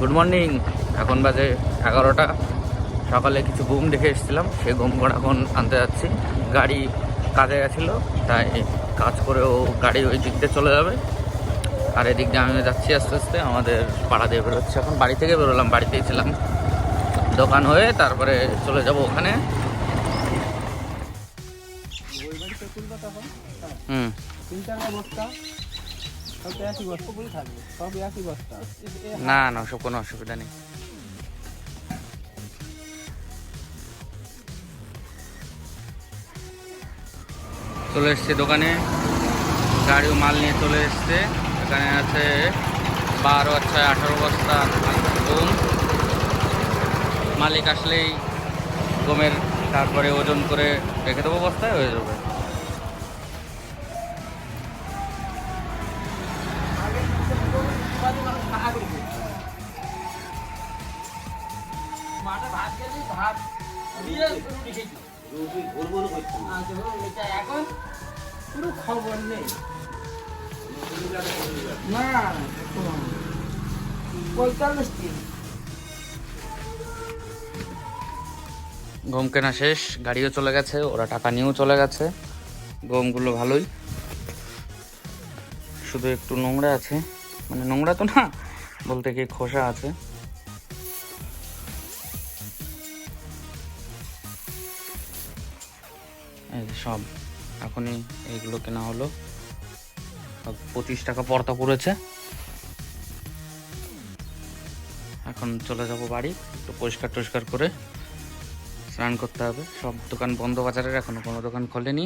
Good morning এখন বাজে এগারোটা। সকালে কিছু ঘুম দেখে এসেছিলাম। সেই ঘুম করা এখন আনতে যাচ্ছি। গাড়ি কাজে গেছিল, তাই কাজ করেও গাড়ি ওই দিক দিয়ে চলে যাবে। আর এদিক দিয়ে আমি যাচ্ছি আস্তে আস্তে। আমাদের পাড়া দিয়ে বেরোচ্ছি। এখন বাড়ি থেকে বেরোলাম, বাড়িতেই ছিলাম। দোকান হয়ে তারপরে চলে যাব ওখানে। হুম। না না ওসব কোনো অসুবিধা নেই। চলে এসছে দোকানে। গাড়িও মাল নিয়ে চলে এসছে। এখানে আছে বারো ছয় আঠারো বস্তা গম মালিক আসলেই গমের তারপরে ওজন করে রেখে দেবো বস্তায় হয়ে যাবে। এখন পুরো খবর নেই। না পঁয়তাল্লিশ গম কেনা শেষ গাড়িও চলে গেছে ওরা টাকা নিয়েও চলে গেছে। গমগুলো ভালোই। শুধু একটু নোংরা আছে। মানে নোংরা তো না বলতে কি খোসা আছে। সব এখনই এইগুলো কেনা হলো পঁচিশ টাকা পর্দা পড়েছে। এখন চলে যাব বাড়ি, একটু পরিষ্কার টরিষ্কার করে স্নান করতে হবে। সব দোকান বন্ধ বাজারের এখনও কোনো দোকান খোলেনি।